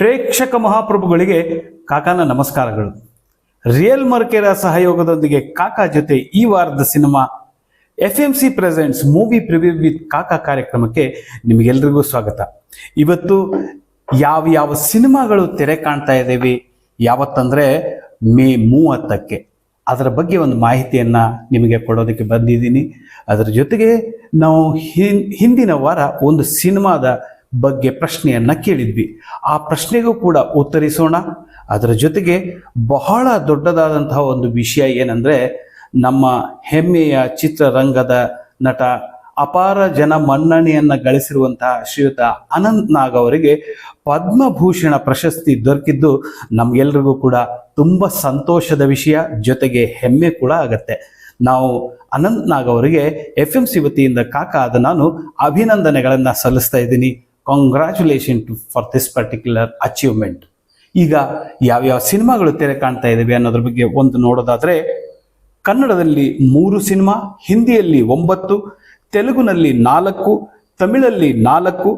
ಪ್ರೇಕ್ಷಕ ಮಹಾಪ್ರಭುಗಳಿಗೆ ಕಾಕಾನ ನಮಸ್ಕಾರಗಳು. ರಿಯಲ್ ಮರ್ಕೆರ ಸಹಯೋಗದೊಂದಿಗೆ ಕಾಕಾ ಜೊತೆ ಈ ವಾರದ cinema F M C presents movie preview with Kaka ಕಾರ್ಯಕ್ರಮಕ್ಕೆ ನಿಮಗೆಲ್ರಿಗೂ ಸ್ವಾಗತ. ಇವತ್ತು ಯಾವ ಯಾವ ಸಿನಿಮಾಗಳು ತೆರೆ ಕಾಣ್ತಾ ಇದ್ದೀವಿ ಯಾವತ್ತಂದ್ರೆ ಮೇ ಮೂವತ್ತಕ್ಕೆ. ಅದರ ಬಗ್ಗೆ ಒಂದು ಮಾಹಿತಿಯನ್ನ ನಿಮಗೆ ಕೊಡೋದಕ್ಕೆ ಬಂದಿದ್ದೀನಿ. ಅದರ ಜೊತೆಗೆ ನಾವು ಹಿಂದಿನ ವಾರ ಒಂದು ಸಿನಿಮಾದ ಬಗ್ಗೆ ಪ್ರಶ್ನೆಯನ್ನ ಕೇಳಿದ್ವಿ. ಆ ಪ್ರಶ್ನೆಗೂ ಕೂಡ ಉತ್ತರಿಸೋಣ. ಅದರ ಜೊತೆಗೆ ಬಹಳ ದೊಡ್ಡದಾದಂತಹ ಒಂದು ವಿಷಯ ಏನಂದ್ರೆ, ನಮ್ಮ ಹೆಮ್ಮೆಯ ಚಿತ್ರರಂಗದ ನಟ, ಅಪಾರ ಜನ ಮನ್ನಣೆಯನ್ನು ಗಳಿಸಿರುವಂತಹ ಶ್ರೀಯುತ ಅನಂತ್ ನಾಗ್ ಅವರಿಗೆ ಪದ್ಮಭೂಷಣ ಪ್ರಶಸ್ತಿ ದೊರಕಿದ್ದು ನಮ್ಗೆಲ್ರಿಗೂ ಕೂಡ ತುಂಬ ಸಂತೋಷದ ವಿಷಯ, ಜೊತೆಗೆ ಹೆಮ್ಮೆ ಕೂಡ ಆಗತ್ತೆ. ನಾವು ಅನಂತ್ ನಾಗ್ ಅವರಿಗೆ ಎಫ್ ಎಂ ಸಿ ವತಿಯಿಂದ ಕಾಕ ಆದ ನಾನು ಅಭಿನಂದನೆಗಳನ್ನು ಸಲ್ಲಿಸ್ತಾ ಇದ್ದೀನಿ. Congratulation to for this particular achievement ಈಗ ಯಾವ್ಯಾವ ಸಿನಿಮಾಗಳು ತೆರೆ ಕಾಣ್ತಾ ಇದ್ದಾವೆ ಅನ್ನೋದ್ರ ಬಗ್ಗೆ ಒಂದು ನೋಡೋದಾದ್ರೆ, ಕನ್ನಡದಲ್ಲಿ ಮೂರು ಸಿನಿಮಾ, ಹಿಂದಿಯಲ್ಲಿ ಒಂಬತ್ತು, ತೆಲುಗುನಲ್ಲಿ ನಾಲ್ಕು, ತಮಿಳಲ್ಲಿ ನಾಲ್ಕು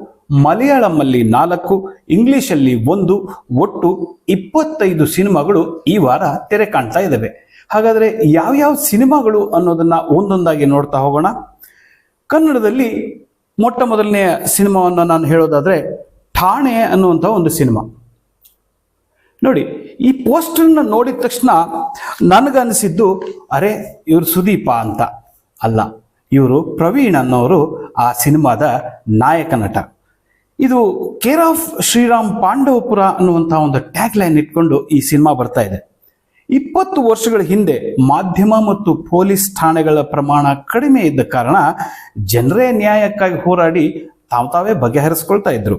ಮಲಯಾಳಂನಲ್ಲಿ ನಾಲ್ಕು, ಇಂಗ್ಲಿಷಲ್ಲಿ ಒಂದು, ಒಟ್ಟು ಇಪ್ಪತ್ತೈದು ಸಿನಿಮಾಗಳು ಈ ವಾರ ತೆರೆ ಕಾಣ್ತಾ ಇದ್ದಾವೆ ಹಾಗಾದ್ರೆ ಯಾವ್ಯಾವ ಸಿನಿಮಾಗಳು ಅನ್ನೋದನ್ನ ಒಂದೊಂದಾಗಿ ನೋಡ್ತಾ ಹೋಗೋಣ. ಕನ್ನಡದಲ್ಲಿ ಮೊಟ್ಟ ಮೊದಲನೆಯ ಸಿನಿಮಾವನ್ನು ನಾನು ಹೇಳೋದಾದರೆ ಠಾಣೆ ಅನ್ನುವಂಥ ಒಂದು ಸಿನಿಮಾ. ನೋಡಿ, ಈ ಪೋಸ್ಟರ್ನ ನೋಡಿದ ತಕ್ಷಣ ನನಗನ್ನಿಸಿದ್ದು ಅರೆ, ಇವರು ಸುದೀಪ ಅಂತ. ಅಲ್ಲ, ಇವರು ಪ್ರವೀಣ್ ಅನ್ನೋರು ಆ ಸಿನಿಮಾದ ನಾಯಕ ನಟ. ಇದು ಕೇರ್ ಆಫ್ ಶ್ರೀರಾಮ್ ಪಾಂಡವಪುರ ಅನ್ನುವಂಥ ಒಂದು ಟ್ಯಾಗ್ ಲೈನ್ ಇಟ್ಕೊಂಡು ಈ ಸಿನಿಮಾ ಬರ್ತಾ ಇದೆ. ಇಪ್ಪತ್ತು ವರ್ಷಗಳ ಹಿಂದೆ ಮಾಧ್ಯಮ ಮತ್ತು ಪೊಲೀಸ್ ಠಾಣೆಗಳ ಪ್ರಮಾಣ ಕಡಿಮೆ ಇದ್ದ ಕಾರಣ ಜನರೇ ನ್ಯಾಯಕ್ಕಾಗಿ ಹೋರಾಡಿ ತಾವು ತಾವೇ ಬಗೆಹರಿಸ್ಕೊಳ್ತಾ ಇದ್ರು.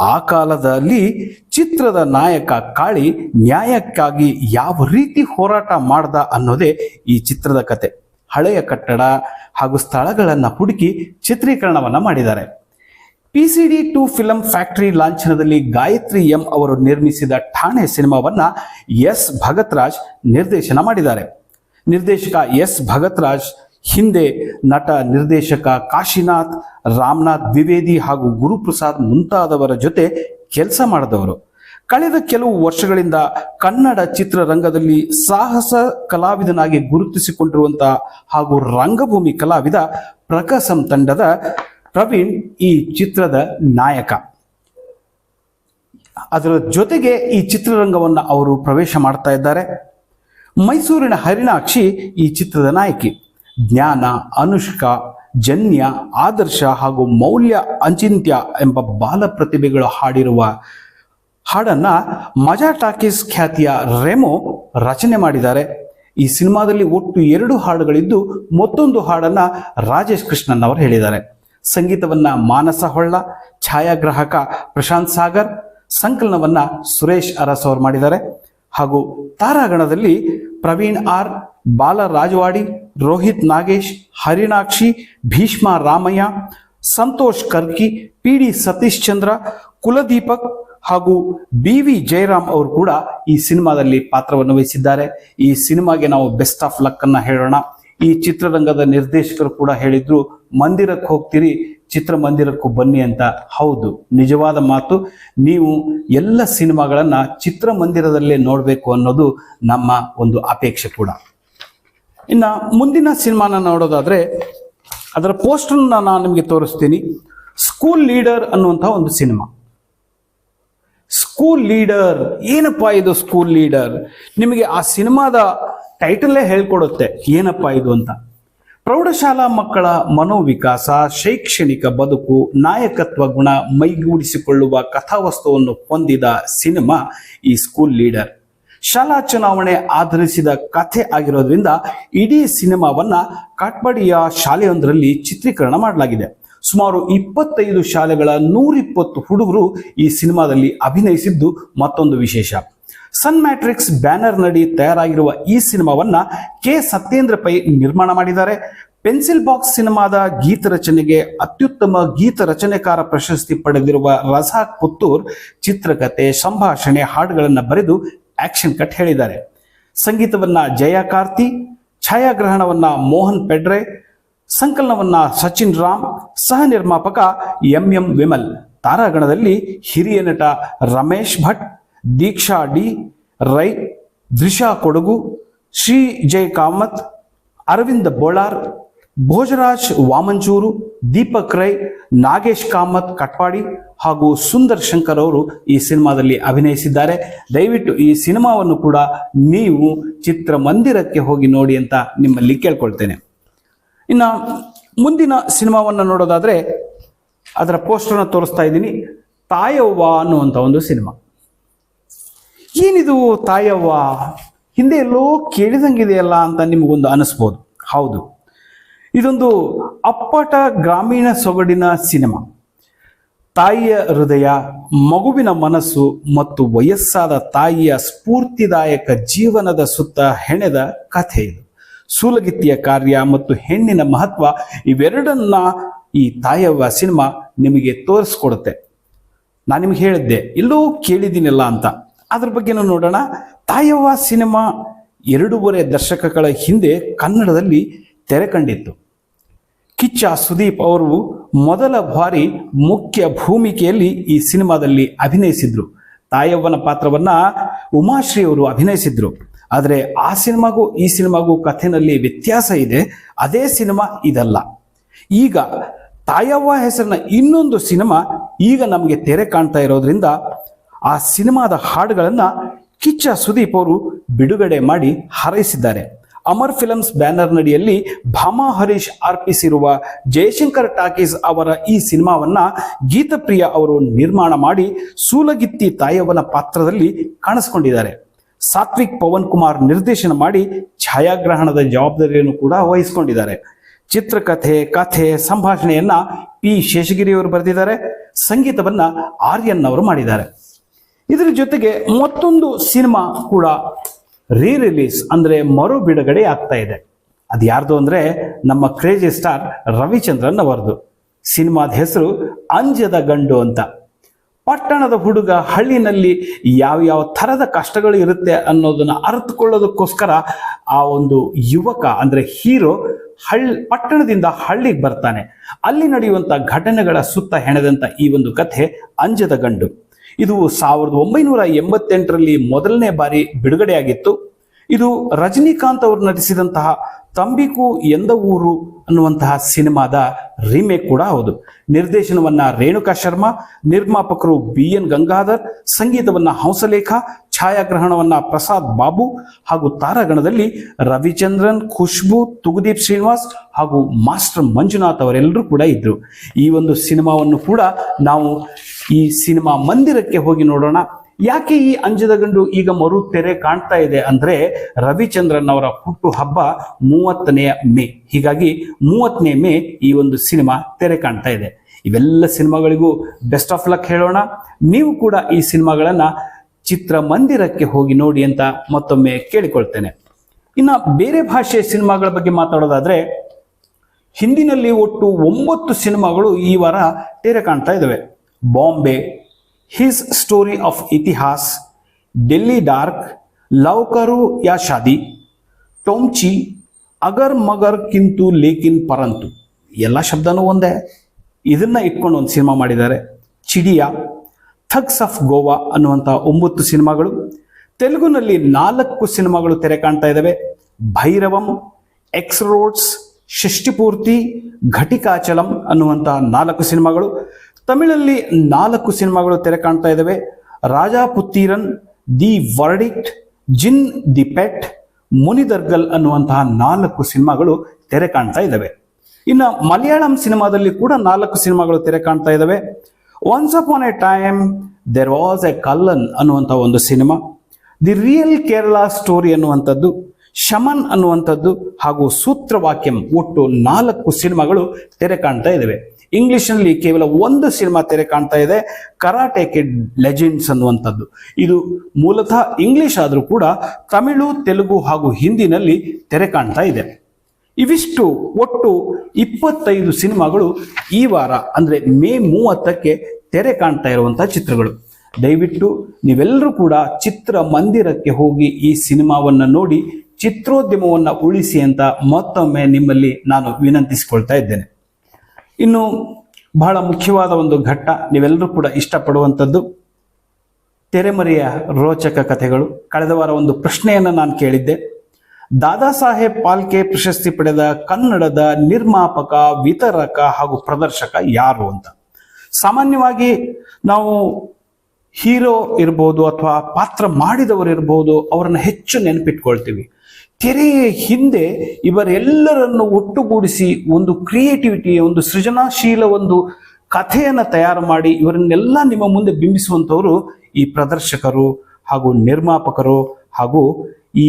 ಆ ಕಾಲದಲ್ಲಿ ಚಿತ್ರದ ನಾಯಕ ಕಾಳಿ ನ್ಯಾಯಕ್ಕಾಗಿ ಯಾವ ರೀತಿ ಹೋರಾಟ ಮಾಡ್ದ ಅನ್ನೋದೇ ಈ ಚಿತ್ರದ ಕತೆ. ಹಳೆಯ ಕಟ್ಟಡ ಹಾಗೂ ಸ್ಥಳಗಳನ್ನು ಹುಡುಕಿ ಚಿತ್ರೀಕರಣವನ್ನು ಮಾಡಿದ್ದಾರೆ. P C D to film factory ಲಾಂಛನದಲ್ಲಿ Gayatri M ಅವರು ನಿರ್ಮಿಸಿದ ಠಾಣೆ ಸಿನಿಮಾವನ್ನ ಎಸ್ ಭಗತ್ರಾಜ್ ನಿರ್ದೇಶನ ಮಾಡಿದ್ದಾರೆ. ನಿರ್ದೇಶಕ ಎಸ್ ಭಗತ್ರಾಜ್, ಹಿಂದೆ ನಟ ನಿರ್ದೇಶಕ ಕಾಶಿನಾಥ್, ರಾಮನಾಥ್ ದ್ವಿವೇದಿ ಹಾಗೂ ಗುರುಪ್ರಸಾದ್ ಮುಂತಾದವರ ಜೊತೆ ಕೆಲಸ ಮಾಡಿದವರು. ಕಳೆದ ಕೆಲವು ವರ್ಷಗಳಿಂದ ಕನ್ನಡ ಚಿತ್ರರಂಗದಲ್ಲಿ ಸಾಹಸ ಕಲಾವಿದನಾಗಿ ಗುರುತಿಸಿಕೊಂಡಿರುವಂತಹ ಹಾಗೂ ರಂಗಭೂಮಿ ಕಲಾವಿದ ಪ್ರಕಸಂ ತಂಡದ ಪ್ರವೀಣ್ ಈ ಚಿತ್ರದ ನಾಯಕ. ಅದರ ಜೊತೆಗೆ ಈ ಚಿತ್ರರಂಗವನ್ನು ಅವರು ಪ್ರವೇಶ ಮಾಡ್ತಾ ಇದ್ದಾರೆ. ಮೈಸೂರಿನ ಹರಿಣಾಕ್ಷಿ ಈ ಚಿತ್ರದ ನಾಯಕಿ. ಜ್ಞಾನ, ಅನುಷ್ಕಾ, ಜನ್ಯ, ಆದರ್ಶ ಹಾಗೂ ಮೌಲ್ಯ, ಅಚಿಂತ್ಯ ಎಂಬ ಬಾಲ ಪ್ರತಿಭೆಗಳು ಹಾಡಿರುವ ಹಾಡನ್ನ ಮಜಾ ಟಾಕೀಸ್ ಖ್ಯಾತಿಯ ರೆಮೋ ರಚನೆ ಮಾಡಿದ್ದಾರೆ. ಈ ಸಿನಿಮಾದಲ್ಲಿ ಒಟ್ಟು ಎರಡು ಹಾಡುಗಳಿದ್ದು ಮತ್ತೊಂದು ಹಾಡನ್ನ ರಾಜೇಶ್ ಕೃಷ್ಣನ್ ಅವರು ಹೇಳಿದ್ದಾರೆ. ಸಂಗೀತವನ್ನ ಮಾನಸ ಹೊಳ್ಳ, ಛಾಯಾಗ್ರಾಹಕ ಪ್ರಶಾಂತ್ ಸಾಗರ್, ಸಂಕಲನವನ್ನ ಸುರೇಶ್ ಅರಸ್ ಅವರು ಮಾಡಿದ್ದಾರೆ. ಹಾಗೂ ತಾರಾಗಣದಲ್ಲಿ Praveen R, Bala Rajwadi, Rohit Nagesh, Harinakshi, Bhishma Ramaiah, Santosh Karki, P D Satish Chandra, Kuladeepak ಹಾಗೂ ಬಿ ವಿ ಜಯರಾಮ್ ಅವರು ಕೂಡ ಈ ಸಿನಿಮಾದಲ್ಲಿ ಪಾತ್ರವನ್ನು ವಹಿಸಿದ್ದಾರೆ. ಈ ಸಿನಿಮಾಗೆ ನಾವು ಬೆಸ್ಟ್ ಆಫ್ ಲಕ್ ಅನ್ನ ಹೇಳೋಣ. ಈ ಚಿತ್ರರಂಗದ ನಿರ್ದೇಶಕರು ಕೂಡ ಹೇಳಿದ್ರು ಮಂದಿರಕ್ಕೆ ಹೋಗ್ತೀರಿ, ಚಿತ್ರಮಂದಿರಕ್ಕೂ ಬನ್ನಿ ಅಂತ. ಹೌದು, ನಿಜವಾದ ಮಾತು. ನೀವು ಎಲ್ಲ ಸಿನಿಮಾಗಳನ್ನ ಚಿತ್ರಮಂದಿರದಲ್ಲೇ ನೋಡಬೇಕು ಅನ್ನೋದು ನಮ್ಮ ಒಂದು ಅಪೇಕ್ಷೆ ಕೂಡ. ಇನ್ನ ಮುಂದಿನ ಸಿನಿಮಾನ ನೋಡೋದಾದ್ರೆ, ಅದರ ಪೋಸ್ಟರ್ನ ನಾನು ನಿಮಗೆ ತೋರಿಸ್ತೀನಿ. ಸ್ಕೂಲ್ ಲೀಡರ್ ಅನ್ನುವಂಥ ಒಂದು ಸಿನಿಮಾ. ಸ್ಕೂಲ್ ಲೀಡರ್, ಏನಪ್ಪಾ ಇದು ಸ್ಕೂಲ್ ಲೀಡರ್? ನಿಮಗೆ ಆ ಸಿನಿಮಾದ ಟೈಟಲ್ಲೇ ಹೇಳ್ಕೊಡುತ್ತೆ, ಏನಪ್ಪಾ ಇದು ಅಂತ. ಪ್ರೌಢಶಾಲಾ ಮಕ್ಕಳ ಮನೋವಿಕಾಸ, ಶೈಕ್ಷಣಿಕ ಬದುಕು, ನಾಯಕತ್ವ ಗುಣ ಮೈಗೂಡಿಸಿಕೊಳ್ಳುವ ಕಥಾವಸ್ತುವನ್ನು ಹೊಂದಿದ ಸಿನಿಮಾ ಈ ಸ್ಕೂಲ್ ಲೀಡರ್. ಶಾಲಾ ಚುನಾವಣೆ ಆಧರಿಸಿದ ಕಥೆ ಆಗಿರೋದ್ರಿಂದ ಇಡೀ ಸಿನಿಮಾವನ್ನ ಕಾಟ್ಪಾಡಿಯ ಶಾಲೆಯೊಂದರಲ್ಲಿ ಚಿತ್ರೀಕರಣ ಮಾಡಲಾಗಿದೆ. ಸುಮಾರು ಇಪ್ಪತ್ತೈದು ಶಾಲೆಗಳ ನೂರಿಪ್ಪತ್ತು ಹುಡುಗರು ಈ ಸಿನಿಮಾದಲ್ಲಿ ಅಭಿನಯಿಸಿದ್ದು ಮತ್ತೊಂದು ವಿಶೇಷ. ಸನ್ ಮ್ಯಾಟ್ರಿಕ್ಸ್ ಬ್ಯಾನರ್ ನಡಿ ತಯಾರಾಗಿರುವ ಈ ಸಿನಿಮಾವನ್ನ ಕೆ. ಸತ್ಯೇಂದ್ರ ಪೈ ನಿರ್ಮಾಣ ಮಾಡಿದ್ದಾರೆ. ಪೆನ್ಸಿಲ್ ಬಾಕ್ಸ್ ಸಿನಿಮಾದ ಗೀತ ರಚನೆಗೆ ಅತ್ಯುತ್ತಮ ಗೀತ ರಚನೆಕಾರ ಪ್ರಶಸ್ತಿ ಪಡೆದಿರುವ ರಜಾಕ್ ಪುತ್ತೂರ್ ಚಿತ್ರಕಥೆ ಸಂಭಾಷಣೆ, ಹಾಡುಗಳನ್ನು ಬರೆದು ಆಕ್ಷನ್ ಕಟ್ ಹೇಳಿದ್ದಾರೆ. ಸಂಗೀತವನ್ನ ಜಯ ಕಾರ್ತಿ, ಛಾಯಾಗ್ರಹಣವನ್ನ ಮೋಹನ್ ಪೆಡ್ರೆ, ಸಂಕಲನವನ್ನ ಸಚಿನ್ ರಾಮ್, ಸಹ ನಿರ್ಮಾಪಕ ಎಂ ಎಂ ವಿಮಲ್. ತಾರಾಗಣದಲ್ಲಿ ಹಿರಿಯ ನಟ ರಮೇಶ್ ಭಟ್, ದೀಕ್ಷಾ ಡಿ, ರೈ ದೃಶಾ ಕೊಡಗು, ಶ್ರೀ ಜಯ ಕಾಮತ್ ಅರವಿಂದ್ ಬೋಳಾರ್ ಭೋಜರಾಜ್ ವಾಮಂಚೂರು ದೀಪಕ್ ರೈ, ನಾಗೇಶ್ ಕಾಮತ್ ಕಟ್ಪಾಡಿ ಹಾಗೂ ಸುಂದರ್ ಶಂಕರ್ ಅವರು ಈ ಸಿನಿಮಾದಲ್ಲಿ ಅಭಿನಯಿಸಿದ್ದಾರೆ. ದಯವಿಟ್ಟು ಈ ಸಿನಿಮಾವನ್ನು ಕೂಡ ನೀವು ಚಿತ್ರಮಂದಿರಕ್ಕೆ ಹೋಗಿ ನೋಡಿ ಅಂತ ನಿಮ್ಮಲ್ಲಿ ಕೇಳ್ಕೊಳ್ತೇನೆ. ಇನ್ನು ಮುಂದಿನ ಸಿನಿಮಾವನ್ನು ನೋಡೋದಾದರೆ ಅದರ ಪೋಸ್ಟರ್ನ ತೋರಿಸ್ತಾ ಇದ್ದೀನಿ. ತಾಯವ್ವ ಅನ್ನುವಂಥ ಒಂದು ಸಿನಿಮಾ. ಏನಿದು ತಾಯವ್ವ? ಹಿಂದೆ ಎಲ್ಲೋ ಕೇಳಿದಂಗಿದೆಯಲ್ಲ ಅಂತ ನಿಮಗೊಂದು ಅನಿಸ್ಬೋದು. ಹೌದು. ಇದೊಂದು ಅಪ್ಪಟ ಗ್ರಾಮೀಣ ಸೊಗಡಿನ ಸಿನಿಮಾ. ತಾಯಿಯ ಹೃದಯ, ಮಗುವಿನ ಮನಸ್ಸು ಮತ್ತು ವಯಸ್ಸಾದ ತಾಯಿಯ ಸ್ಫೂರ್ತಿದಾಯಕ ಜೀವನದ ಸುತ್ತ ಹೆಣೆದ ಕಥೆ ಇದು. ಸೂಲಗಿತ್ತಿಯ ಕಾರ್ಯ ಮತ್ತು ಹೆಣ್ಣಿನ ಮಹತ್ವ ಇವೆರಡನ್ನ ಈ ತಾಯವ್ವ ಸಿನಿಮಾ ನಿಮಗೆ ತೋರಿಸ್ಕೊಡುತ್ತೆ. ನಾನು ನಿಮ್ಗೆ ಹೇಳಿದ್ದೆ, ಎಲ್ಲೋ ಕೇಳಿದ್ದೀನಲ್ಲ ಅಂತ. ಅದ್ರ ಬಗ್ಗೆನೂ ನೋಡೋಣ. ತಾಯವ್ವ ಸಿನಿಮಾ ಎರಡೂವರೆ ದಶಕಗಳ ಹಿಂದೆ ಕನ್ನಡದಲ್ಲಿ ತೆರೆ ಕಂಡಿತ್ತು ಕಿಚ್ಚ ಸುದೀಪ್ ಅವರು ಮೊದಲ ಬಾರಿ ಮುಖ್ಯ ಭೂಮಿಕೆಯಲ್ಲಿ ಈ ಸಿನಿಮಾದಲ್ಲಿ ಅಭಿನಯಿಸಿದ್ರು. ತಾಯವ್ವನ ಪಾತ್ರವನ್ನ ಉಮಾಶ್ರೀ ಅವರು ಅಭಿನಯಿಸಿದ್ರು. ಆದರೆ ಆ ಸಿನಿಮಾಗೂ ಈ ಸಿನಿಮಾಗೂ ಕಥೆನಲ್ಲಿ ವ್ಯತ್ಯಾಸ ಇದೆ. ಅದೇ ಸಿನಿಮಾ ಇದಲ್ಲ. ಈಗ ತಾಯವ್ವ ಹೆಸರಿನ ಇನ್ನೊಂದು ಸಿನಿಮಾ ಈಗ ನಮಗೆ ತೆರೆ ಕಾಣ್ತಾ ಇರೋದ್ರಿಂದ ಆ ಸಿನಿಮಾದ ಹಾಡುಗಳನ್ನ ಕಿಚ್ಚ ಸುದೀಪ್ ಅವರು ಬಿಡುಗಡೆ ಮಾಡಿ ಹಾರೈಸಿದ್ದಾರೆ. ಅಮರ್ ಫಿಲಮ್ಸ್ ಬ್ಯಾನರ್ ನಡಿಯಲ್ಲಿ ಭಾಮಾ ಹರೀಶ್ ಅರ್ಪಿಸಿರುವ ಜಯಶಂಕರ್ ಟಾಕೀಸ್ ಅವರ ಈ ಸಿನಿಮಾವನ್ನ ಗೀತಪ್ರಿಯ ಅವರು ನಿರ್ಮಾಣ ಮಾಡಿ ಸೂಲಗಿತ್ತಿ ತಾಯವನ ಪಾತ್ರದಲ್ಲಿ ಕಾಣಿಸ್ಕೊಂಡಿದ್ದಾರೆ. ಸಾತ್ವಿಕ್ ಪವನ್ ಕುಮಾರ್ ನಿರ್ದೇಶನ ಮಾಡಿ ಛಾಯಾಗ್ರಹಣದ ಜವಾಬ್ದಾರಿಯನ್ನು ಕೂಡ ವಹಿಸಿಕೊಂಡಿದ್ದಾರೆ. ಚಿತ್ರಕಥೆ, ಕಥೆ, ಸಂಭಾಷಣೆಯನ್ನ ಪಿ ಶೇಷಗಿರಿ ಅವರು ಬರೆದಿದ್ದಾರೆ. ಸಂಗೀತವನ್ನ ಆರ್ಯನ್ ಅವರು ಮಾಡಿದ್ದಾರೆ. ಇದರ ಜೊತೆಗೆ ಮತ್ತೊಂದು ಸಿನಿಮಾ ಕೂಡ ರೀ ರಿಲೀಸ್ ಅಂದ್ರೆ ಮರು ಬಿಡುಗಡೆ ಆಗ್ತಾ ಇದೆ. ಅದು ಯಾರ್ದು ಅಂದ್ರೆ ನಮ್ಮ ಕ್ರೇಜಿ ಸ್ಟಾರ್ ರವಿಚಂದ್ರನ್ ಅವರದು ಸಿನಿಮಾದ ಹೆಸರು ಅಂಜದ ಗಂಡು ಅಂತ. ಪಟ್ಟಣದ ಹುಡುಗ ಹಳ್ಳಿನಲ್ಲಿ ಯಾವ ಯಾವ ಥರದ ಕಷ್ಟಗಳು ಇರುತ್ತೆ ಅನ್ನೋದನ್ನ ಅರ್ಥಕೊಳ್ಳೋದಕ್ಕೋಸ್ಕರ ಆ ಒಂದು ಯುವಕ ಅಂದ್ರೆ ಹೀರೋ ಹಳ್ಳಿ ಪಟ್ಟಣದಿಂದ ಹಳ್ಳಿಗೆ ಬರ್ತಾನೆ. ಅಲ್ಲಿ ನಡೆಯುವಂಥ ಘಟನೆಗಳ ಸುತ್ತ ಹೆಣೆದಂಥ ಈ ಒಂದು ಕಥೆ ಅಂಜದ ಗಂಡು. ಇದು ಸಾವಿರದ ಒಂಬೈನೂರ ಎಂಬತ್ತೆಂಟರಲ್ಲಿ ಮೊದಲನೇ ಬಾರಿ ಬಿಡುಗಡೆಯಾಗಿತ್ತು. ಇದು ರಜನಿಕಾಂತ್ ಅವರು ನಟಿಸಿದಂತಹ ತಂಬಿಕು ಎಂದ ಊರು ಅನ್ನುವಂತಹ ಸಿನಿಮಾದ ರೀಮೇಕ್ ಕೂಡ ಹೌದು. ನಿರ್ದೇಶನವನ್ನ ರೇಣುಕಾ ಶರ್ಮಾ, ನಿರ್ಮಾಪಕರು ಬಿ ಎನ್ ಗಂಗಾಧರ್, ಸಂಗೀತವನ್ನ ಹಂಸಲೇಖ, ಛಾಯಾಗ್ರಹಣವನ್ನ ಪ್ರಸಾದ್ ಬಾಬು ಹಾಗೂ ತಾರಾಗಣದಲ್ಲಿ ರವಿಚಂದ್ರನ್, ಖುಷ್ಬು, ತುಗುದೀಪ್ ಶ್ರೀನಿವಾಸ್ ಹಾಗೂ ಮಾಸ್ಟರ್ ಮಂಜುನಾಥ್ ಅವರೆಲ್ಲರೂ ಕೂಡ ಇದ್ರು. ಈ ಒಂದು ಸಿನಿಮಾವನ್ನು ಕೂಡ ನಾವು ಈ ಸಿನಿಮಾ ಮಂದಿರಕ್ಕೆ ಹೋಗಿ ನೋಡೋಣ. ಯಾಕೆ ಈ ಅಂಜದ ಗಂಡು ಈಗ ಮರು ತೆರೆ ಕಾಣ್ತಾ ಇದೆ ಅಂದ್ರೆ ರವಿಚಂದ್ರನ್ ಅವರ ಹುಟ್ಟು ಹಬ್ಬ ಮೂವತ್ತನೆಯ ಮೇ. ಹೀಗಾಗಿ ಮೂವತ್ತನೇ ಮೇ ಈ ಒಂದು ಸಿನಿಮಾ ತೆರೆ ಕಾಣ್ತಾ ಇದೆ. ಇವೆಲ್ಲ ಸಿನಿಮಾಗಳಿಗೂ ಬೆಸ್ಟ್ ಆಫ್ ಲಕ್ ಹೇಳೋಣ. ನೀವು ಕೂಡ ಈ ಸಿನಿಮಾಗಳನ್ನ ಚಿತ್ರಮಂದಿರಕ್ಕೆ ಹೋಗಿ ನೋಡಿ ಅಂತ ಮತ್ತೊಮ್ಮೆ ಕೇಳಿಕೊಳ್ತೇನೆ. ಇನ್ನ ಬೇರೆ ಭಾಷೆಯ ಸಿನಿಮಾಗಳ ಬಗ್ಗೆ ಮಾತಾಡೋದಾದ್ರೆ ಹಿಂದಿನಲ್ಲಿ ಒಟ್ಟು ಒಂಬತ್ತು ಸಿನಿಮಾಗಳು ಈ ವಾರ ತೆರೆ ಕಾಣ್ತಾ ಇದ್ದಾವೆ Bombay his story of Itihaas Delhi dark love Karu Ya Shaadi ಟೊಂಚಿ ಅಗರ್ ಮಗರ್ ಕಿಂತು ಲೇಕಿನ್ ಪರಂತು ಎಲ್ಲ ಶಬ್ದನೂ ಒಂದೇ. ಇದನ್ನ ಇಟ್ಕೊಂಡು ಒಂದು ಸಿನಿಮಾ ಮಾಡಿದ್ದಾರೆ. ಚಿಡಿಯಾ, ಥಗ್ಸ್ ಆಫ್ ಗೋವಾ ಅನ್ನುವಂಥ ಒಂಬತ್ತು ಸಿನಿಮಾಗಳು. ತೆಲುಗುನಲ್ಲಿ ನಾಲ್ಕು ಸಿನಿಮಾಗಳು ತೆರೆ ಕಾಣ್ತಾ ಇದ್ದಾವೆ ಭೈರವಂ ಎಕ್ಸ್ ರೋಡ್ಸ್ ಷಷ್ಟಿಪೂರ್ತಿ ಘಟಿಕಾಚಲಂ ಅನ್ನುವಂಥ ನಾಲ್ಕು ಸಿನಿಮಾಗಳು. ತಮಿಳಲ್ಲಿ ನಾಲ್ಕು ಸಿನಿಮಾಗಳು ತೆರೆ ಕಾಣ್ತಾ ಇದ್ದಾವೆ Raja ಪುತ್ತೀರನ್, the verdict, Jinn the pet, ಮುನಿದರ್ಗಲ್ ಅನ್ನುವಂತಹ ನಾಲ್ಕು ಸಿನಿಮಾಗಳು ತೆರೆ ಕಾಣ್ತಾ ಇದ್ದಾವೆ ಇನ್ನು ಮಲಯಾಳಂ ಸಿನಿಮಾದಲ್ಲಿ ಕೂಡ ನಾಲ್ಕು ಸಿನಿಮಾಗಳು ತೆರೆ ಕಾಣ್ತಾ ಇದ್ದಾವೆ once upon a time there was a Kallan ಅನ್ನುವಂಥ ಒಂದು cinema. The real Kerala story ಅನ್ನುವಂಥದ್ದು ಶಮನ್ ಅನ್ನುವಂಥದ್ದು ಹಾಗೂ ಸೂತ್ರವಾಕ್ಯಂ ಒಟ್ಟು ನಾಲ್ಕು ಸಿನಿಮಾಗಳು ತೆರೆ ಕಾಣ್ತಾ ಇದ್ದಾವೆ ಇಂಗ್ಲಿಷ್ನಲ್ಲಿ ಕೇವಲ ಒಂದು ಸಿನಿಮಾ ತೆರೆ ಕಾಣ್ತಾ ಇದೆ, ಕರಾಟೆ ಕಿಡ್ ಲೆಜೆಂಡ್ಸ್ ಅನ್ನುವಂಥದ್ದು. ಇದು ಮೂಲತಃ ಇಂಗ್ಲಿಷ್ ಆದರೂ ಕೂಡ ತಮಿಳು, ತೆಲುಗು ಹಾಗೂ ಹಿಂದಿನಲ್ಲಿ ತೆರೆ ಕಾಣ್ತಾ ಇದೆ. ಇವಿಷ್ಟು ಒಟ್ಟು ಇಪ್ಪತ್ತೈದು ಸಿನಿಮಾಗಳು ಈ ವಾರ, ಅಂದರೆ ಮೇ ಮೂವತ್ತಕ್ಕೆ ತೆರೆ ಕಾಣ್ತಾ ಇರುವಂಥ ಚಿತ್ರಗಳು. ದಯವಿಟ್ಟು ನೀವೆಲ್ಲರೂ ಕೂಡ ಚಿತ್ರ ಮಂದಿರಕ್ಕೆ ಹೋಗಿ ಈ ಸಿನಿಮಾವನ್ನು ನೋಡಿ ಚಿತ್ರೋದ್ಯಮವನ್ನು ಉಳಿಸಿ ಅಂತ ಮತ್ತೊಮ್ಮೆ ನಿಮ್ಮಲ್ಲಿ ನಾನು ವಿನಂತಿಸಿಕೊಳ್ತಾ ಇದ್ದೇನೆ. ಇನ್ನು ಬಹಳ ಮುಖ್ಯವಾದ ಒಂದು ಘಟ್ಟ ನೀವೆಲ್ಲರೂ ಕೂಡ ಇಷ್ಟಪಡುವಂಥದ್ದು ತೆರೆಮರೆಯ ರೋಚಕ ಕಥೆಗಳು. ಕಳೆದ ವಾರ ಒಂದು ಪ್ರಶ್ನೆಯನ್ನು ನಾನು ಕೇಳಿದ್ದೆ. ದಾದಾ ಸಾಹೇಬ್ ಪಾಲ್ಕೆ ಪ್ರಶಸ್ತಿ ಪಡೆದ ಕನ್ನಡದ ನಿರ್ಮಾಪಕ, ವಿತರಕ ಹಾಗೂ ಪ್ರದರ್ಶಕ ಯಾರು ಅಂತ. ಸಾಮಾನ್ಯವಾಗಿ ನಾವು ಹೀರೋ ಇರ್ಬೋದು ಅಥವಾ ಪಾತ್ರ ಮಾಡಿದವರು ಇರ್ಬೋದು ಅವರನ್ನು ಹೆಚ್ಚು ನೆನಪಿಟ್ಕೊಳ್ತೀವಿ. ತೆರೆಯ ಹಿಂದೆ ಇವರೆಲ್ಲರನ್ನು ಒಟ್ಟುಗೂಡಿಸಿ ಒಂದು ಕ್ರಿಯೇಟಿವಿಟಿ ಒಂದು ಸೃಜನಾಶೀಲ ಒಂದು ಕಥೆಯನ್ನು ತಯಾರು ಮಾಡಿ ಇವರನ್ನೆಲ್ಲ ನಿಮ್ಮ ಮುಂದೆ ಬಿಂಬಿಸುವಂಥವರು ಈ ಪ್ರದರ್ಶಕರು ಹಾಗೂ ನಿರ್ಮಾಪಕರು ಹಾಗೂ ಈ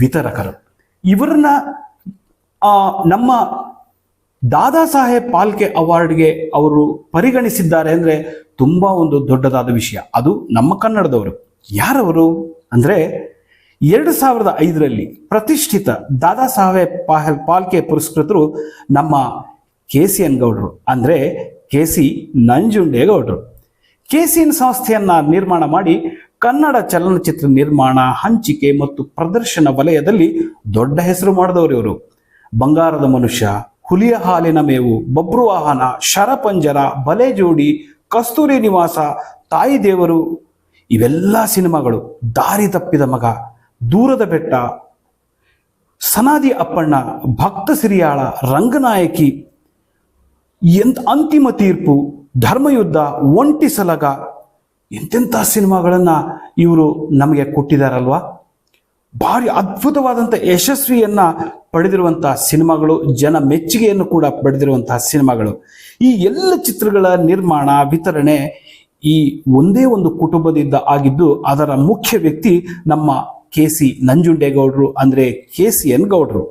ವಿತರಕರು. ಇವರನ್ನ ನಮ್ಮ ದಾದಾ ಸಾಹೇಬ್ ಪಾಲ್ಕೆ ಅವಾರ್ಡ್ಗೆ ಅವರು ಪರಿಗಣಿಸಿದ್ದಾರೆ ಅಂದರೆ ತುಂಬ ಒಂದು ದೊಡ್ಡದಾದ ವಿಷಯ. ಅದು ನಮ್ಮ ಕನ್ನಡದವರು. ಯಾರವರು ಅಂದ್ರೆ ಎರಡು ಸಾವಿರದ ಐದರಲ್ಲಿ ಪ್ರತಿಷ್ಠಿತ ದಾದಾ ಸಾಹೇಬ್ ಪಾಹ್ ಪಾಲ್ಕೆ ಪುರಸ್ಕೃತರು ನಮ್ಮ ಕೆ ಸಿ ಎನ್ ಗೌಡರು, ಅಂದರೆ ಕೆ ಸಿ ನಂಜುಂಡೇಗೌಡರು ಕೆ ಸಿ ಎನ್ ಸಂಸ್ಥೆಯನ್ನು ನಿರ್ಮಾಣ ಮಾಡಿ ಕನ್ನಡ ಚಲನಚಿತ್ರ ನಿರ್ಮಾಣ, ಹಂಚಿಕೆ ಮತ್ತು ಪ್ರದರ್ಶನ ವಲಯದಲ್ಲಿ ದೊಡ್ಡ ಹೆಸರು ಮಾಡಿದವರು ಇವರು. ಬಂಗಾರದ ಮನುಷ್ಯ, ಹುಲಿಯ ಹಾಲಿನ ಮೇವು, ಬಬ್ರು ವಾಹನ, ಶರಪಂಜರ ಬಲೆ ಜೋಡಿ ಕಸ್ತೂರಿ ನಿವಾಸ, ತಾಯಿ ದೇವರು, ಇವೆಲ್ಲ ಸಿನಿಮಾಗಳು ದಾರಿ ತಪ್ಪಿದ ಮಗ ದೂರದ ಬೆಟ್ಟ, ಸನಾದಿ ಅಪ್ಪಣ್ಣ, ಭಕ್ತ ಸಿರಿಯಾಳ, ರಂಗನಾಯಕಿ, ಎಂತ ಅಂತಿಮ ತೀರ್ಪು, ಧರ್ಮಯುದ್ಧ, ಒಂಟಿ ಸಲಗ, ಎಂತೆಂಥ ಸಿನಿಮಾಗಳನ್ನು ಇವರು ನಮಗೆ ಕೊಟ್ಟಿದ್ದಾರಲ್ವಾ ಭಾರಿ ಅದ್ಭುತವಾದಂಥ ಯಶಸ್ವಿಯನ್ನ ಪಡೆದಿರುವಂತಹ ಸಿನಿಮಾಗಳು, ಜನ ಮೆಚ್ಚುಗೆಯನ್ನು ಕೂಡ ಪಡೆದಿರುವಂತಹ ಸಿನಿಮಾಗಳು. ಈ ಎಲ್ಲ ಚಿತ್ರಗಳ ನಿರ್ಮಾಣ, ವಿತರಣೆ ಈ ಒಂದೇ ಒಂದು ಕುಟುಂಬದಿಂದ ಆಗಿದ್ದು, ಅದರ ಮುಖ್ಯ ವ್ಯಕ್ತಿ ನಮ್ಮ ಕೆ ಸಿ ನಂಜುಂಡೇಗೌಡರು ಅಂದರೆ ಕೆ ಸಿ ಎನ್ ಗೌಡರು.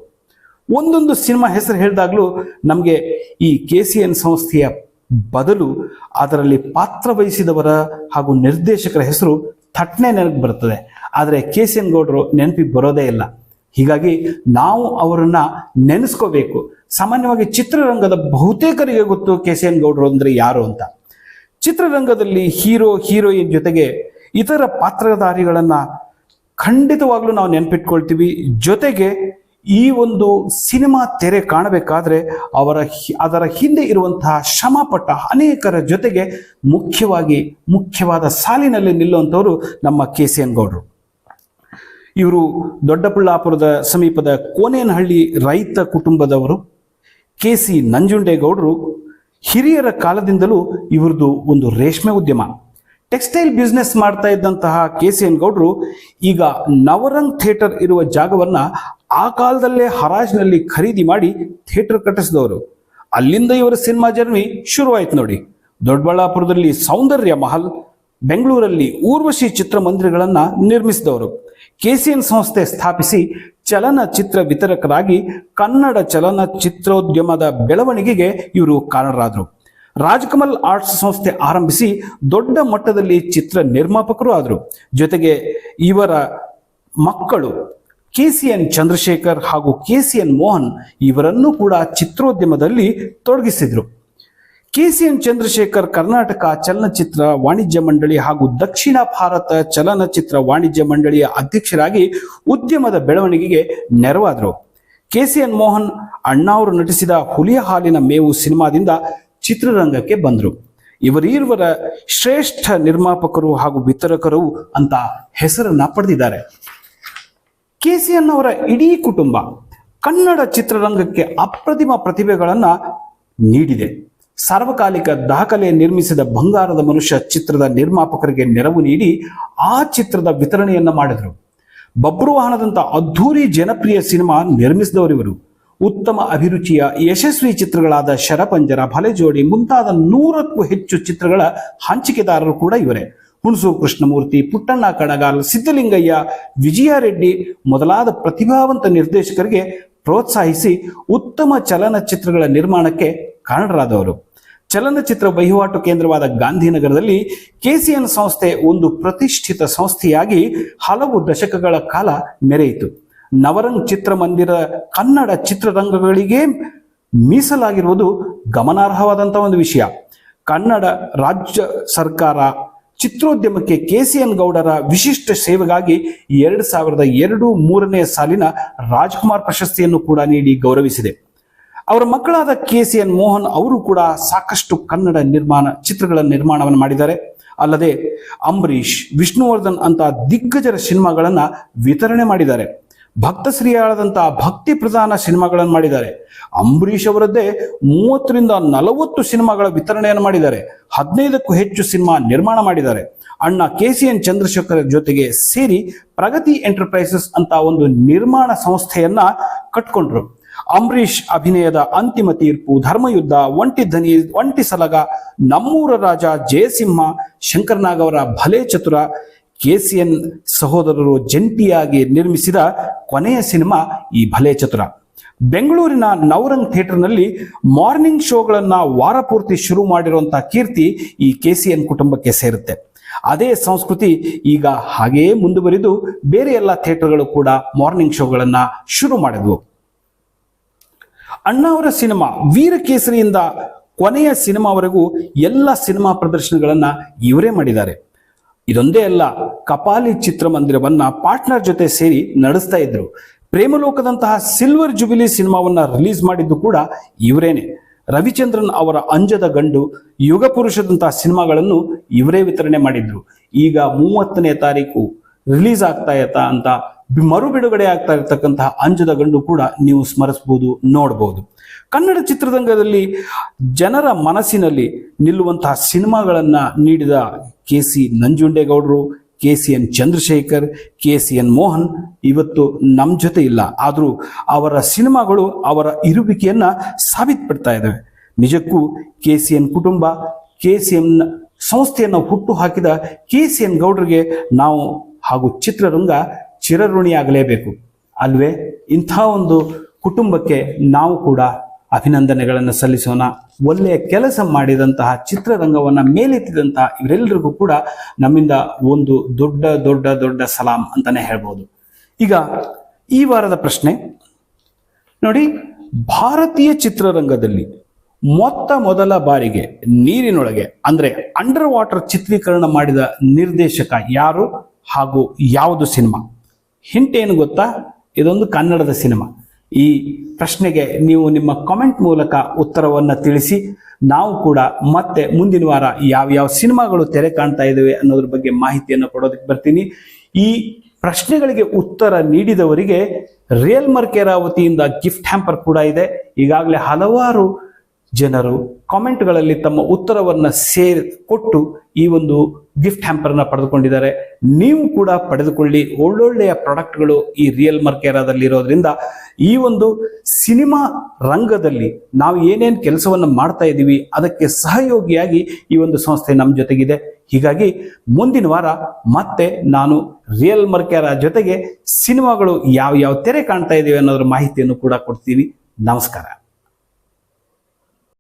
ಒಂದೊಂದು ಸಿನಿಮಾ ಹೆಸರು ಹೇಳಿದಾಗಲೂ ನಮಗೆ ಈ ಕೆ ಸಿ ಎನ್ ಸಂಸ್ಥೆಯ ಬದಲು ಅದರಲ್ಲಿ ಪಾತ್ರ ವಹಿಸಿದವರ ಹಾಗೂ ನಿರ್ದೇಶಕರ ಹೆಸರು ಥಟ್ನೆ ನೆನಪು ಬರ್ತದೆ ಆದರೆ ಕೆ ಸಿ ಎನ್ ಗೌಡರು ನೆನಪಿಗೆ ಬರೋದೇ ಇಲ್ಲ. ಹೀಗಾಗಿ ನಾವು ಅವರನ್ನ ನೆನೆಸ್ಕೋಬೇಕು. ಸಾಮಾನ್ಯವಾಗಿ ಚಿತ್ರರಂಗದ ಬಹುತೇಕರಿಗೆ ಗೊತ್ತು ಕೆ ಸಿ ಎನ್ ಗೌಡರು ಅಂದರೆ ಯಾರು ಅಂತ. ಚಿತ್ರರಂಗದಲ್ಲಿ ಹೀರೋ, ಹೀರೋಯಿನ್ ಜೊತೆಗೆ ಇತರ ಪಾತ್ರಧಾರಿಗಳನ್ನ ಖಂಡಿತವಾಗ್ಲೂ ನಾವು ನೆನಪಿಟ್ಕೊಳ್ತೀವಿ. ಜೊತೆಗೆ ಈ ಒಂದು ಸಿನಿಮಾ ತೆರೆ ಕಾಣಬೇಕಾದ್ರೆ ಅವರ ಅದರ ಹಿಂದೆ ಇರುವಂತಹ ಶ್ರಮಪಟ್ಟ ಅನೇಕರ ಜೊತೆಗೆ ಮುಖ್ಯವಾಗಿ, ಮುಖ್ಯವಾದ ಸಾಲಿನಲ್ಲಿ ನಿಲ್ಲುವಂಥವರು ನಮ್ಮ ಕೆ ಸಿ ಎನ್ ಗೌಡರು. ಇವರು ದೊಡ್ಡಬಳ್ಳಾಪುರದ ಸಮೀಪದ ಕೋನೇನಹಳ್ಳಿ ರೈತ ಕುಟುಂಬದವರು ಕೆ ಸಿ ನಂಜುಂಡೇಗೌಡರು, ಹಿರಿಯರ ಕಾಲದಿಂದಲೂ ಇವರದು ಒಂದು ರೇಷ್ಮೆ ಉದ್ಯಮ. ಟೆಕ್ಸ್ಟೈಲ್ ಬಿಸ್ನೆಸ್ ಮಾಡ್ತಾ ಇದ್ದಂತಹ ಕೆ ಸಿ ಎನ್ ಗೌಡರು ಈಗ ನವರಂಗ್ ಥಿಯೇಟರ್ ಇರುವ ಜಾಗವನ್ನ ಆ ಕಾಲದಲ್ಲೇ ಹರಾಜ್ನಲ್ಲಿ ಖರೀದಿ ಮಾಡಿ ಥಿಯೇಟರ್ ಕಟ್ಟಿಸಿದವರು. ಅಲ್ಲಿಂದ ಇವರ ಸಿನಿಮಾ ಜರ್ನಿ ಶುರುವಾಯಿತು ನೋಡಿ. ದೊಡ್ಡಬಳ್ಳಾಪುರದಲ್ಲಿ ಸೌಂದರ್ಯ ಮಹಲ್, ಬೆಂಗಳೂರಲ್ಲಿ ಊರ್ವಶಿ ಚಿತ್ರಮಂದಿರಗಳನ್ನ ನಿರ್ಮಿಸಿದವರು. ಕೆಸಿಎನ್ ಸಂಸ್ಥೆ ಸ್ಥಾಪಿಸಿ ಚಲನಚಿತ್ರ ವಿತರಕರಾಗಿ ಕನ್ನಡ ಚಲನಚಿತ್ರೋದ್ಯಮದ ಬೆಳವಣಿಗೆಗೆ ಇವರು ಕಾರಣರಾದರು. ರಾಜ್ಕಮಲ್ ಆರ್ಟ್ಸ್ ಸಂಸ್ಥೆ ಆರಂಭಿಸಿ ದೊಡ್ಡ ಮಟ್ಟದಲ್ಲಿ ಚಿತ್ರ ನಿರ್ಮಾಪಕರು ಆದರು. ಜೊತೆಗೆ ಇವರ ಮಕ್ಕಳು ಕೆ ಸಿ ಎನ್ ಚಂದ್ರಶೇಖರ್ ಹಾಗೂ ಕೆ ಸಿ ಎನ್ ಮೋಹನ್ ಇವರನ್ನು ಕೂಡ ಚಿತ್ರೋದ್ಯಮದಲ್ಲಿ ತೊಡಗಿಸಿದರು. K C N Chandrashekar Karnataka ಚಲನಚಿತ್ರ ವಾಣಿಜ್ಯ ಮಂಡಳಿ ಹಾಗೂ ದಕ್ಷಿಣ ಭಾರತ ಚಲನಚಿತ್ರ ವಾಣಿಜ್ಯ ಮಂಡಳಿಯ ಅಧ್ಯಕ್ಷರಾಗಿ ಉದ್ಯಮದ ಬೆಳವಣಿಗೆಗೆ ನೆರವಾದರು. ಕೆ ಸಿ ಎನ್ ಮೋಹನ್ ಅಣ್ಣಾವರು ನಟಿಸಿದ ಹುಲಿಯ ಹಾಲಿನ ಮೇವು ಸಿನಿಮಾದಿಂದ ಚಿತ್ರರಂಗಕ್ಕೆ ಬಂದರು. ಇವರೀರ್ವರ ಶ್ರೇಷ್ಠ ನಿರ್ಮಾಪಕರು ಹಾಗೂ ವಿತರಕರು ಅಂತ ಹೆಸರನ್ನ ಪಡೆದಿದ್ದಾರೆ. ಕೆ ಸಿ ಎನ್ ಅವರ ಇಡೀ ಕುಟುಂಬ ಕನ್ನಡ ಚಿತ್ರರಂಗಕ್ಕೆ ಅಪ್ರತಿಮ ಪ್ರತಿಭೆಗಳನ್ನ ನೀಡಿದೆ. ಸಾರ್ವಕಾಲಿಕ ದಾಖಲೆ ನಿರ್ಮಿಸಿದ ಬಂಗಾರದ ಮನುಷ್ಯ ಚಿತ್ರದ ನಿರ್ಮಾಪಕರಿಗೆ ನೆರವು ನೀಡಿ ಆ ಚಿತ್ರದ ವಿತರಣೆಯನ್ನ ಮಾಡಿದರು. ಬಬ್ರು ವಾಹನದಂತ ಅದ್ಧೂರಿ ಜನಪ್ರಿಯ ಸಿನಿಮಾ ನಿರ್ಮಿಸಿದವರು ಇವರು ಉತ್ತಮ ಅಭಿರುಚಿಯ ಯಶಸ್ವಿ ಚಿತ್ರಗಳಾದ ಶರಪಂಜರ ಭಲೆಜೋಡಿ ಮುಂತಾದ ನೂರಕ್ಕೂ ಹೆಚ್ಚು ಚಿತ್ರಗಳ ಹಂಚಿಕೆದಾರರು ಕೂಡ ಇವರೇ. ಹುಣಸು ಕೃಷ್ಣಮೂರ್ತಿ, ಪುಟ್ಟಣ್ಣ ಕಣಗಾಲ್ ಸಿದ್ದಲಿಂಗಯ್ಯ ವಿಜಯಾರೆಡ್ಡಿ ಮೊದಲಾದ ಪ್ರತಿಭಾವಂತ ನಿರ್ದೇಶಕರಿಗೆ ಪ್ರೋತ್ಸಾಹಿಸಿ ಉತ್ತಮ ಚಲನಚಿತ್ರಗಳ ನಿರ್ಮಾಣಕ್ಕೆ ಕಾರಣರಾದವರು. ಚಲನಚಿತ್ರ ವಹಿವಾಟು ಕೇಂದ್ರವಾದ ಗಾಂಧಿನಗರದಲ್ಲಿ ಕೆಸಿಎನ್ ಸಂಸ್ಥೆ ಒಂದು ಪ್ರತಿಷ್ಠಿತ ಸಂಸ್ಥೆಯಾಗಿ ಹಲವು ದಶಕಗಳ ಕಾಲ ಮೆರೆಯಿತು. ನವರಂಗ್ ಚಿತ್ರಮಂದಿರ ಕನ್ನಡ ಚಿತ್ರರಂಗಗಳಿಗೆ ಮೀಸಲಾಗಿರುವುದು ಗಮನಾರ್ಹವಾದಂಥ ಒಂದು ವಿಷಯ. ಕನ್ನಡ ರಾಜ್ಯ ಸರ್ಕಾರ ಚಿತ್ರೋದ್ಯಮಕ್ಕೆ ಕೆ ಸಿ ಎನ್ ಗೌಡರ ವಿಶಿಷ್ಟ ಸೇವೆಗಾಗಿ ಎರಡು ಸಾವಿರದ ಎರಡು ಮೂರನೇ ಸಾಲಿನ ರಾಜ್ಕುಮಾರ್ ಪ್ರಶಸ್ತಿಯನ್ನು ಕೂಡ ನೀಡಿ ಗೌರವಿಸಿದೆ. ಅವರ ಮಕ್ಕಳಾದ ಕೆ ಸಿ ಎನ್ ಮೋಹನ್ ಅವರು ಕೂಡ ಸಾಕಷ್ಟು ಕನ್ನಡ ನಿರ್ಮಾಣ ಚಿತ್ರಗಳ ನಿರ್ಮಾಣವನ್ನು ಮಾಡಿದ್ದಾರೆ. ಅಲ್ಲದೆ ಅಂಬರೀಷ್, ವಿಷ್ಣುವರ್ಧನ್ ಅಂತ ದಿಗ್ಗಜರ ಸಿನಿಮಾಗಳನ್ನು ವಿತರಣೆ ಮಾಡಿದ್ದಾರೆ. ಭಕ್ತಶ್ರೀಯಾದಂತಹ ಭಕ್ತಿ ಪ್ರಧಾನ ಸಿನಿಮಾಗಳನ್ನು ಮಾಡಿದ್ದಾರೆ. ಅಂಬರೀಷ್ ಅವರದ್ದೇ ಮೂವತ್ತರಿಂದ ನಲವತ್ತು ಸಿನಿಮಾಗಳ ವಿತರಣೆಯನ್ನು ಮಾಡಿದ್ದಾರೆ. ಹದಿನೈದಕ್ಕೂ ಹೆಚ್ಚು ಸಿನಿಮಾ ನಿರ್ಮಾಣ ಮಾಡಿದ್ದಾರೆ. ಅಣ್ಣ ಕೆ ಸಿ ಎನ್ ಚಂದ್ರಶೇಖರ್ ಜೊತೆಗೆ ಸೇರಿ ಪ್ರಗತಿ ಎಂಟರ್ಪ್ರೈಸಸ್ ಅಂತ ಒಂದು ನಿರ್ಮಾಣ ಸಂಸ್ಥೆಯನ್ನ ಕಟ್ಕೊಂಡ್ರು. ಅಂಬರೀಷ್ ಅಭಿನಯದ ಅಂತಿಮ ತೀರ್ಪು ಧರ್ಮಯುದ್ಧ, ಒಂಟಿ ಧನಿ ಒಂಟಿ ಸಲಗ ನಮ್ಮೂರ ರಾಜ ಜಯಸಿಂಹ, ಶಂಕರ್ನಾಗ್ ಅವರ ಭಲೆ ಚತುರ ಕೆಸಿಎನ್ ಸಹೋದರರು ಜಂಟಿಯಾಗಿ ನಿರ್ಮಿಸಿದ ಕೊನೆಯ ಸಿನಿಮಾ ಈ ಭಲೆ ಚತುರ. ಬೆಂಗಳೂರಿನ ನವರಂಗ್ ಥಿಯೇಟರ್ನಲ್ಲಿ ಮಾರ್ನಿಂಗ್ ಶೋಗಳನ್ನು ವಾರಪೂರ್ತಿ ಶುರು ಮಾಡಿರುವಂತಹ ಕೀರ್ತಿ ಈ ಕೆಸಿಎನ್ ಕುಟುಂಬಕ್ಕೆ ಸೇರುತ್ತೆ. ಅದೇ ಸಂಸ್ಕೃತಿ ಈಗ ಹಾಗೆಯೇ ಮುಂದುವರಿದು ಬೇರೆ ಎಲ್ಲ ಥಿಯೇಟರ್ಗಳು ಕೂಡ ಮಾರ್ನಿಂಗ್ ಶೋಗಳನ್ನು ಶುರು ಮಾಡಿದ್ವು. ಅಣ್ಣಾವರ ಸಿನಿಮಾ ವೀರಕೇಸರಿಯಿಂದ ಕೊನೆಯ ಸಿನಿಮಾವರೆಗೂ ಎಲ್ಲ ಸಿನಿಮಾ ಪ್ರದರ್ಶನಗಳನ್ನು ಇವರೇ ಮಾಡಿದ್ದಾರೆ. ಇದೊಂದೇ ಅಲ್ಲ, ಕಪಾಲಿ ಚಿತ್ರಮಂದಿರವನ್ನ ಪಾರ್ಟ್ನರ್ ಜೊತೆ ಸೇರಿ ನಡೆಸ್ತಾ ಇದ್ರು. ಪ್ರೇಮಲೋಕದಂತಹ ಸಿಲ್ವರ್ ಜುಬಿಲಿ ಸಿನಿಮಾವನ್ನ ರಿಲೀಸ್ ಮಾಡಿದ್ದು ಕೂಡ ಇವರೇನೆ. ರವಿಚಂದ್ರನ್ ಅವರ ಅಂಜದ ಗಂಡು ಯುಗ ಪುರುಷದಂತಹ ಸಿನಿಮಾಗಳನ್ನು ಇವರೇ ವಿತರಣೆ ಮಾಡಿದ್ರು. ಈಗ ಮೂವತ್ತನೇ ತಾರೀಕು ರಿಲೀಸ್ ಆಗ್ತಾ ಇತ್ತ ಅಂತ ಮರು ಬಿಡುಗಡೆ ಆಗ್ತಾ ಇರ್ತಕ್ಕಂತಹ ಅಂಜದ ಗಂಡು ಕೂಡ ನೀವು ಸ್ಮರಿಸಬಹುದು ನೋಡಬಹುದು ಕನ್ನಡ ಚಿತ್ರರಂಗದಲ್ಲಿ ಜನರ ಮನಸ್ಸಿನಲ್ಲಿ ನಿಲ್ಲುವಂತಹ ಸಿನಿಮಾಗಳನ್ನ ನೀಡಿದ K C ನಂಜುಂಡೇಗೌಡರು, K C N Chandrashekar, K C N Mohan ಇವತ್ತು ನಮ್ಮ ಜೊತೆ ಇಲ್ಲ. ಆದರೂ ಅವರ ಸಿನಿಮಾಗಳು ಅವರ ಇರುವಿಕೆಯನ್ನ ಸಾಬೀತುಪಡ್ತಾ ಇದ್ದಾವೆ ನಿಜಕ್ಕೂ ಕೆ ಸಿ ಎನ್ ಕುಟುಂಬ, ಕೆ ಸಿ ಎನ್ ಸಂಸ್ಥೆಯನ್ನು ಹುಟ್ಟು ಹಾಕಿದ ಕೆ ಸಿ ಎನ್ ಗೌಡರಿಗೆ ನಾವು ಹಾಗೂ ಚಿತ್ರರಂಗ ಚಿರಋಣಿಯಾಗಲೇಬೇಕು. ಅಲ್ವೇ, ಇಂಥ ಒಂದು ಕುಟುಂಬಕ್ಕೆ ನಾವು ಕೂಡ ಅಭಿನಂದನೆಗಳನ್ನು ಸಲ್ಲಿಸೋಣ. ಒಳ್ಳೆಯ ಕೆಲಸ ಮಾಡಿದಂತಹ ಚಿತ್ರರಂಗವನ್ನು ಮೇಲೆತ್ತಿದಂತಹ ಇವರೆಲ್ಲರಿಗೂ ಕೂಡ ನಮ್ಮಿಂದ ಒಂದು ದೊಡ್ಡ ದೊಡ್ಡ ದೊಡ್ಡ ಸಲಾಂ ಅಂತಾನೆ ಹೇಳ್ಬೋದು. ಈಗ ಈ ವಾರದ ಪ್ರಶ್ನೆ, ನೋಡಿ, ಭಾರತೀಯ ಚಿತ್ರರಂಗದಲ್ಲಿ ಮೊತ್ತ ಮೊದಲ ಬಾರಿಗೆ ನೀರಿನೊಳಗೆ, ಅಂದರೆ ಅಂಡರ್ ವಾಟರ್ ಚಿತ್ರೀಕರಣ ಮಾಡಿದ ನಿರ್ದೇಶಕ ಯಾರು ಹಾಗೂ ಯಾವುದು ಸಿನಿಮಾ? ಹಿಂಟ್ ಏನು ಗೊತ್ತಾ? ಇದೊಂದು ಕನ್ನಡದ ಸಿನಿಮಾ. ಈ ಪ್ರಶ್ನೆಗೆ ನೀವು ನಿಮ್ಮ ಕಾಮೆಂಟ್ ಮೂಲಕ ಉತ್ತರವನ್ನು ತಿಳಿಸಿ, ನಾವು ಕೂಡ ಮತ್ತೆ ಮುಂದಿನ ವಾರ ಯಾವ್ಯಾವ ಸಿನಿಮಾಗಳು ತೆರೆ ಕಾಣ್ತಾ ಇದ್ದಾವೆ ಅನ್ನೋದ್ರ ಬಗ್ಗೆ ಮಾಹಿತಿಯನ್ನು ಕೊಡೋದಕ್ಕೆ ಬರ್ತೀನಿ. ಈ ಪ್ರಶ್ನೆಗಳಿಗೆ ಉತ್ತರ ನೀಡಿದವರಿಗೆ ರಿಯಲ್ ಮರ್ಕೆರಾ ವತಿಯಿಂದ ಗಿಫ್ಟ್ ಹ್ಯಾಂಪರ್ ಕೂಡ ಇದೆ. ಈಗಾಗಲೇ ಹಲವಾರು ಜನರು ಕಾಮೆಂಟ್ಗಳಲ್ಲಿ ತಮ್ಮ ಉತ್ತರವನ್ನು ಸೇರಿ, ಕೊಟ್ಟು ಈ ಒಂದು ಗಿಫ್ಟ್ ಹ್ಯಾಂಪರ್ನ ಪಡೆದುಕೊಂಡಿದ್ದಾರೆ. ನೀವು ಕೂಡ ಪಡೆದುಕೊಳ್ಳಿ. ಒಳ್ಳೊಳ್ಳೆಯ ಪ್ರಾಡಕ್ಟ್ಗಳು ಈ ರಿಯಲ್ ಮರ್ಕೇರಾದಲ್ಲಿ ಇರೋದ್ರಿಂದ ಈ ಒಂದು ಸಿನಿಮಾ ರಂಗದಲ್ಲಿ ನಾವು ಏನೇನು ಕೆಲಸವನ್ನು ಮಾಡ್ತಾ ಇದ್ದೀವಿ, ಅದಕ್ಕೆ ಸಹಯೋಗಿಯಾಗಿ ಈ ಒಂದು ಸಂಸ್ಥೆ ನಮ್ಮ ಜೊತೆಗಿದೆ. ಹೀಗಾಗಿ ಮುಂದಿನ ವಾರ ಮತ್ತೆ ನಾನು ರಿಯಲ್ ಮರ್ಕೇರ ಜೊತೆಗೆ ಸಿನಿಮಾಗಳು ಯಾವ ಯಾವ ತೆರೆ ಕಾಣ್ತಾ ಇದ್ದೀವಿ ಅನ್ನೋದ್ರ ಮಾಹಿತಿಯನ್ನು ಕೂಡ ಕೊಡ್ತೀನಿ. ನಮಸ್ಕಾರ.